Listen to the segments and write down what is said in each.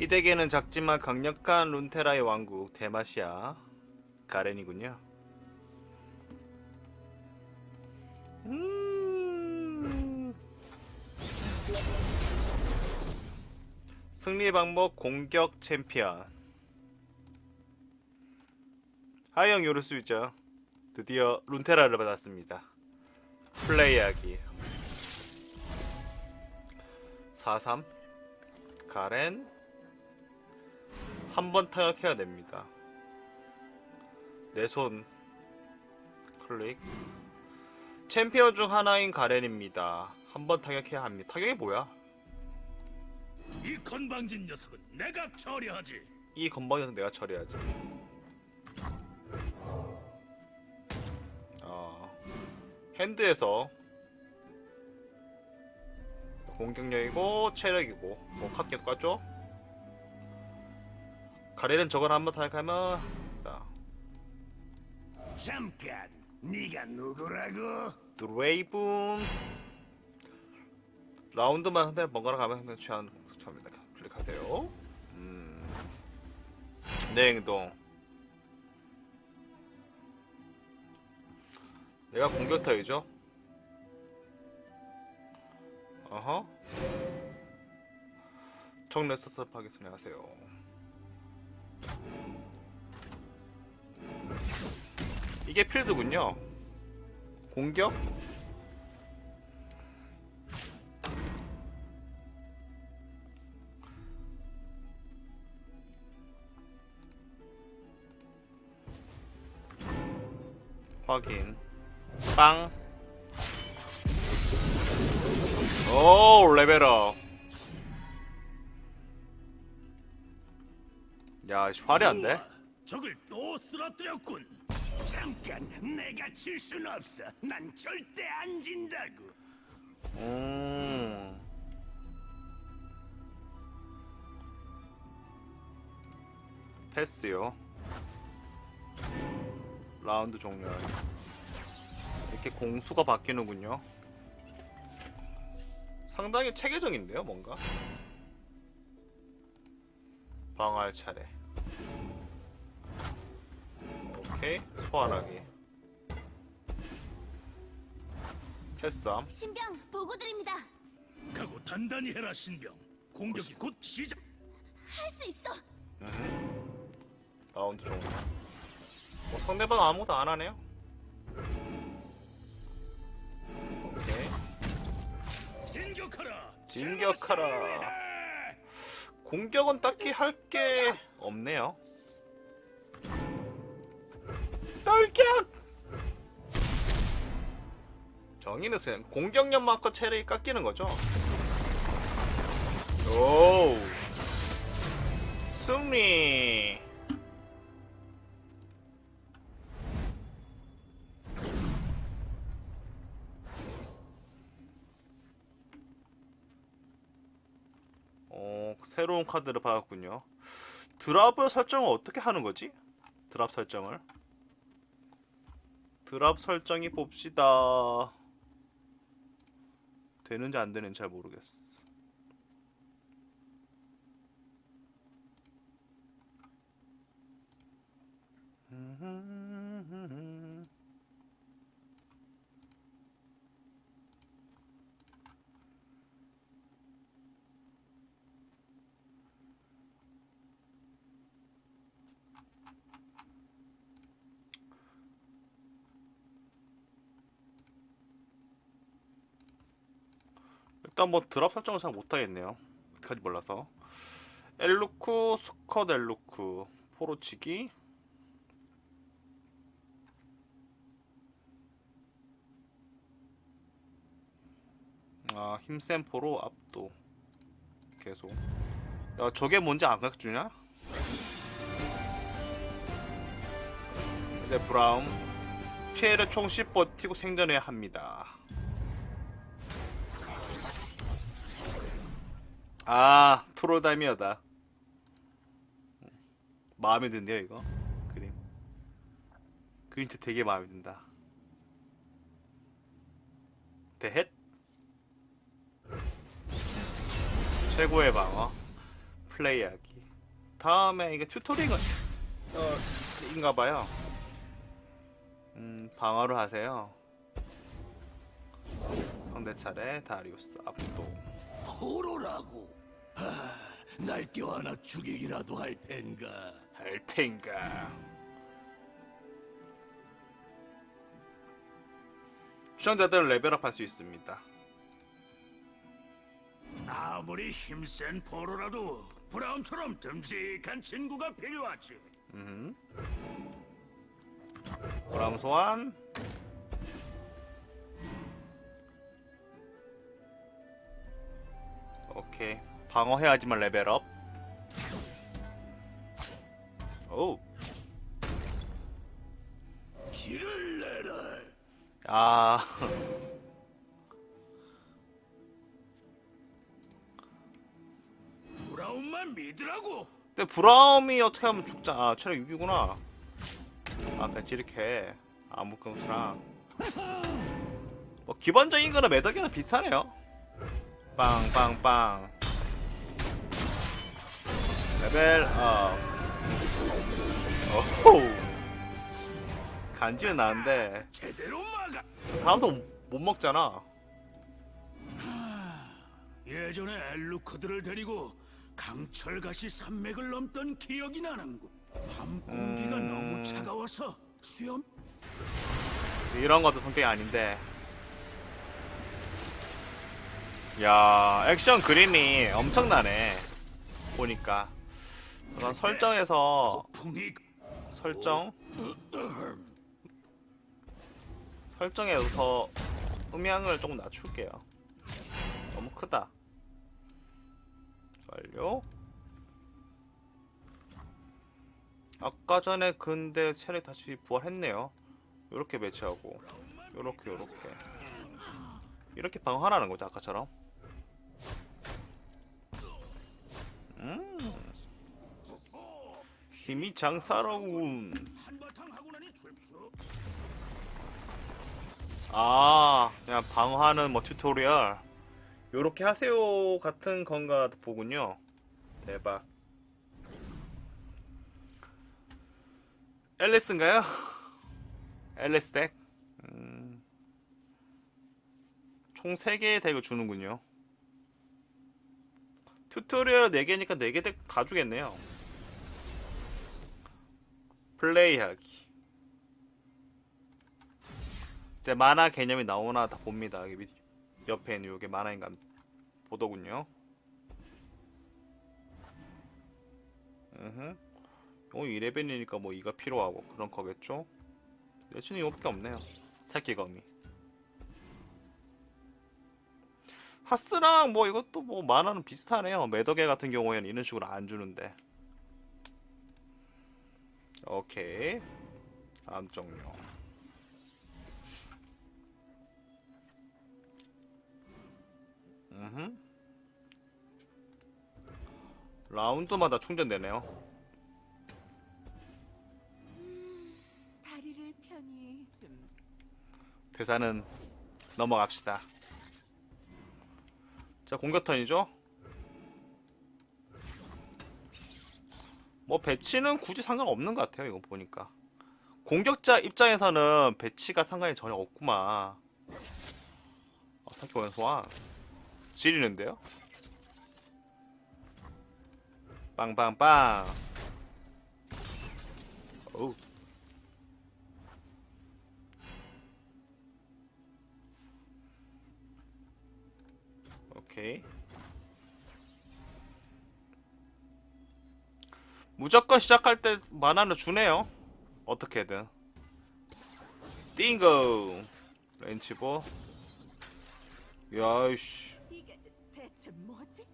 이 덱에는 작지만 강력한 룬테라의 왕국 데마시아 가렌이군요. 음... 승리 방법 공격 챔피언. 하영 요르스 유저 드디어 룬테라를 받았습니다. 플레이하기. 43 가렌 한 번 타격해야 됩니다. 내 손 클릭 챔피언 중 하나인 가렌입니다. 한 번 타격해야 합니다. 타격이 뭐야? 이 건방진 녀석은 내가 처리하지. 이 건방져서 내가 처리하지. 어, 핸드에서 공격력이고 체력이고 뭐 카드 똑같죠? 가래는 저걸 한번 타격하면 자, 잠깐, 네가 누구라고? 드레이븐 라운드만 상대 번갈아 가면 상대 취한 처음입니다. 클릭하세요. 음, 내 행동. 내가 공격 타이죠? 어허. 총 레스터 하겠습니다. 하세요. 이게 필드군요. 공격? 확인. 빵. 오, 레벨업. 야? 좋아, 적을 또 쓰러뜨렸군. 잠깐, 내가 질 순 없어. 난 절대 안 진다고. 음. 패스요. 라운드 종료. 이렇게 공수가 바뀌는군요. 상당히 체계적인데요, 뭔가. 방어할 차례. 오케이, 소환하기. 패쌈. 신병 보고 드립니다. 각오 단단히 해라 신병. 공격이 곧 시작. 할 수 있어. 라운드 종료. 뭐 상대방 아무것도 안 하네요. 오케이. 진격하라. 진격하라. 공격은 딱히 할 게 없네요. 떨격! 정의는 그냥 공격력 마커 체력이 깎이는 거죠. 오! 승리! 어, 새로운 카드를 받았군요. 드랍 설정을 어떻게 하는 거지? 드랍 설정을. 드랍 설정이 봅시다. 되는지 안 되는지 잘 모르겠어. 일단 뭐 드랍 설정을 잘 못하겠네요. 어떡하지 몰라서. 엘루크, 수컷 엘루크, 포로치기. 아, 힘센 포로 압도. 계속. 야, 저게 뭔지 안 가르쳐주냐? 이제 브라움. 피해를 총 10 버티고 생존해야 합니다. 아 트롤다이미어다 마음에 든대요 이거 그림 그림 진짜 되게 마음에 든다 대헷 최고의 방어 플레이하기 다음에 이게 튜토링은 어, 인가봐요. 음, 방어를 하세요. 상대 차례 다리우스 압도. 포로라고. 아, 날 껴안아 죽이기라도 할 텐가. 할 텐가. 수정자들은 레벨업 할 수 있습니다. 아무리 힘센 포로라도 브라운처럼 듬직한 친구가 필요하지. 음. 보람 소환. 오케이. 방어해야지만 레벨업. 오. 아. 브라운만 믿으라고. 근데 브라움이 어떻게 하면 죽자. 아, 체력 6이구나. 아, 그냥 이렇게 아무것도랑 뭐 기본적인 거는 매덕이랑 비슷하네요. 빵빵빵. 레벨 업. 오호. 간지는 나는데 제대로 막아. 다음부터 못 먹잖아. 예전에 엘루크들을 데리고 강철가시 산맥을 넘던 기억이 나는군. 밤 공기가 음. 너무 차가워서 수염 이런 것도 성격이 아닌데. 야, 액션 그림이 엄청나네. 보니까. 그런 설정에서 설정 설정에서 음향을 조금 낮출게요. 너무 크다. 완료. 아까 전에 근데 체력 다시 부활했네요. 요렇게 배치하고 요렇게 요렇게 이렇게 방어하라는 거죠 아까처럼. 음. 힘이 장사로군. 아, 그냥 방어하는 뭐 튜토리얼. 요렇게 하세요 같은 건가 보군요. 대박. 앨리스인가요? 앨리스 덱? 음. 총 3개의 덱을 주는군요. 튜토리얼 4개니까 4개 덱 다 주겠네요. 플레이하기. 이제 만화 개념이 나오나 다 봅니다. 밑- 옆에 있는 요게 만화인간 보더군요. 으흠. 어, 2레벨이니까 뭐 이가 필요하고 그런 거겠죠? 여친은 이거밖에 없네요. 새끼검이. 하스랑 뭐 이것도 뭐 만화는 비슷하네요. 매덕에 같은 경우에는 이런 식으로 안 주는데. 오케이. 다음 종료. 음흠. 라운드마다 충전되네요. 다리를 편히 좀 대사는 넘어갑시다. 자, 공격 턴이죠? 뭐 배치는 굳이 상관없는 것 같아요. 이거 보니까. 공격자 입장에서는 배치가 상관이 전혀 없구만. 어, 사키 원소환. 지리는데요? 빵빵빵. 어우. 오케이. 무조건 시작할 때 만화를 주네요. 어떻게든. 띵고. 렌치보. 야이씨. 이게 대체 뭐지?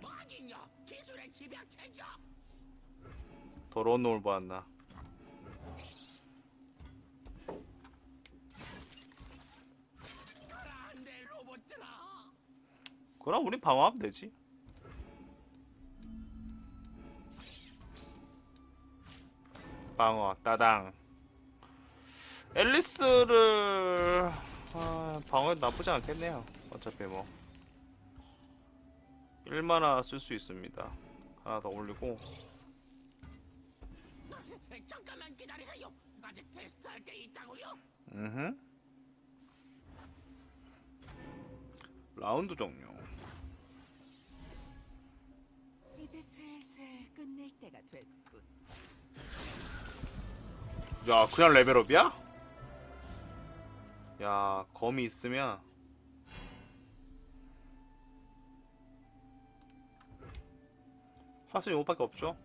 뭐긴요? 기술의 집약체죠. 더러운 놈을 보았나. 그럼 우린 방어하면 되지. 방어 따당. 앨리스를 아, 방어 나쁘지 않겠네요. 어차피 뭐 1만화 쓸 수 있습니다. 하나 더 올리고 잠깐만 기다리세요. 아직 테스트할 게 있다고요? 음. 라운드 종료. 이제 슬슬 끝낼 때가 됐군. 야, 그냥 레벨업이야? 야, 검이 있으면 사실 이거밖에 없죠.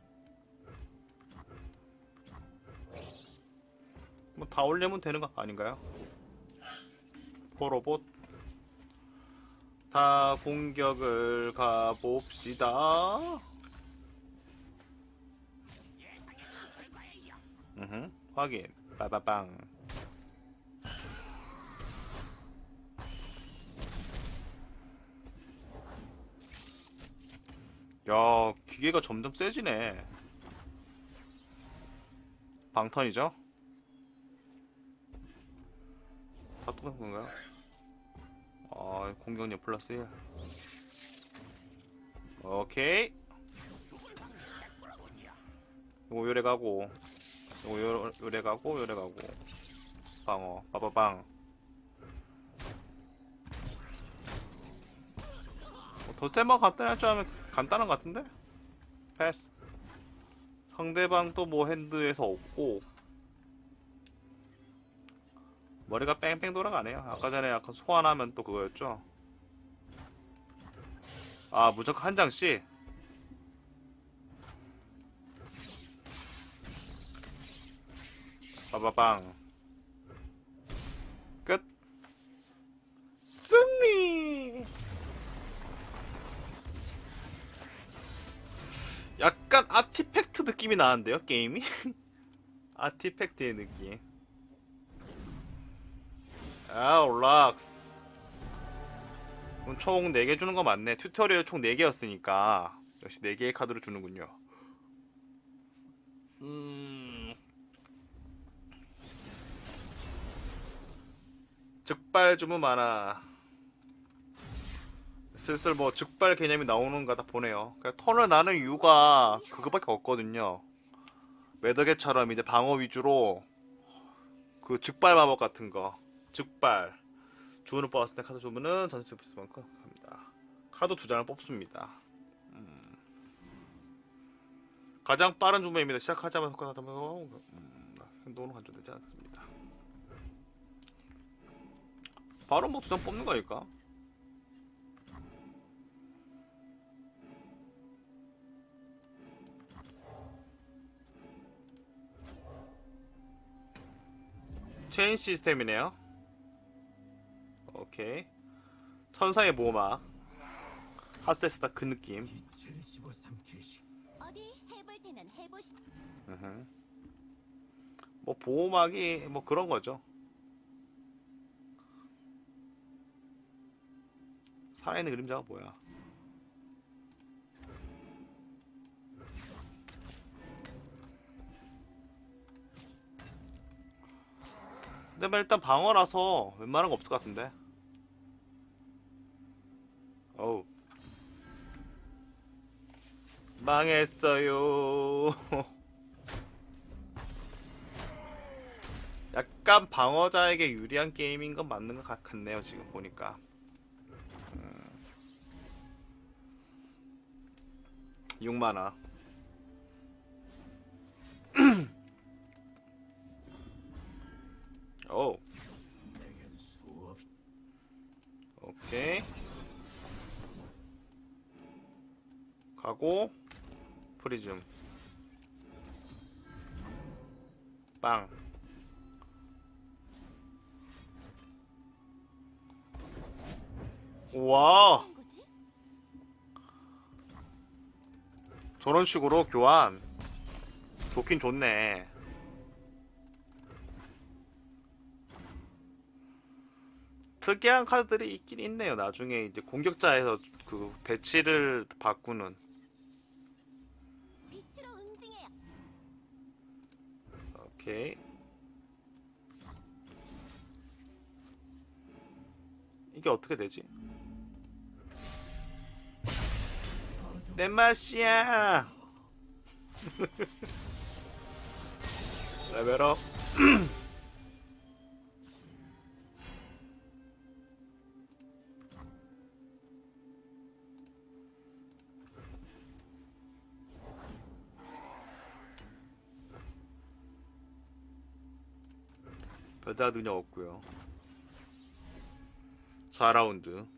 뭐 다 올리면 되는 거 아닌가요? 포로봇 다 공격을 가봅시다. 확인. 빠바빵. 야, 기계가 점점 세지네. 방턴이죠? 다 똑같은 건가요? 아, 공격력 플러스 1. 오케이. 요거 요래 가고, 요거 요, 요래 가고, 요래 가고. 방어, 빠바방. 뭐 덧셈만 간단할 줄 알면 간단한 것 같은데? 패스. 상대방 또 뭐 핸드에서 없고. 머리가 뺑뺑 돌아가네요. 아까 전에 약간 소환하면 또 그거였죠? 아, 무조건 한 장씩? 빠바방. 끝. 승리! 약간 아티팩트 느낌이 나는데요, 게임이? 아티팩트의 느낌. 아, 락스. 총 4개 주는 거 맞네. 튜토리얼 총 4개였으니까. 역시 4개의 카드를 주는군요. 음. 즉발 주문 많아. 슬슬 뭐 즉발 개념이 나오는가 다 보네요. 그냥 턴을 나는 이유가 그거밖에 없거든요. 매더게처럼 이제 방어 위주로 그 즉발 마법 같은 거. 즉발. 주문을 뽑았을 때 카드 주문은 전체 주문만큼 합니다. 카드 두 장을 뽑습니다. 음. 가장 빠른 주문입니다. 시작하자마자 효과가 음, 행동으로 간주되지 않습니다. 바로 뭐 두장 뽑는 거니까. 체인 시스템이네요. 오케이. 천사의 모막. 하세스다 그 느낌. 뭐 보호막이 뭐 그런 거죠. 살아있는 그림자가 뭐야? 근데 뭐 일단 방어라서 웬만한 거 없을 것 같은데. 어우. 망했어요. 약간 방어자에게 유리한 게임인 건 맞는 것 같- 같네요 지금 보니까 6만화 오. 오케이. 가고 프리즘. 빵. 와 저런 식으로 교환. 좋긴 좋네. 특이한 카드들이 있긴 있네요. 나중에 이제 공격자에서 그 배치를 바꾸는. 오케이. 이게 어떻게 되지? 내 맛이야. 레벨업. 별다 능력 없고요. 4라운드.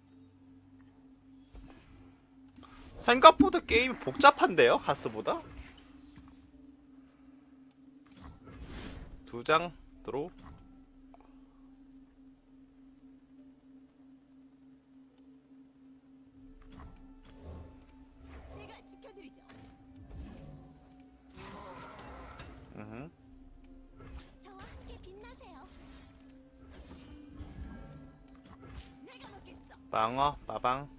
생각보다 게임이 복잡한데요? 하스보다? 두 장 들어. 음. 방어, 빠방.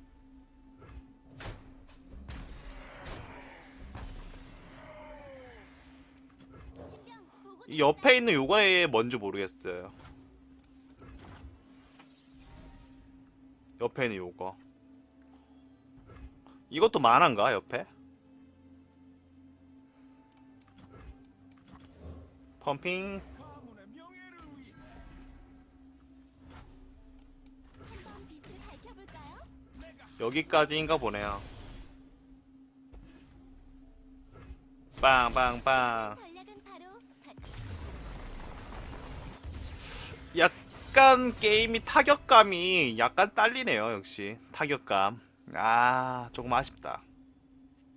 옆에 있는 요거에 뭔지 모르겠어요. 옆에 있는 요거. 이것도 만화인가 옆에? 펌핑. 여기까지인가 보네요. 빵빵빵. 약간 게임이 타격감이 약간 딸리네요, 역시. 타격감. 아, 조금 아쉽다.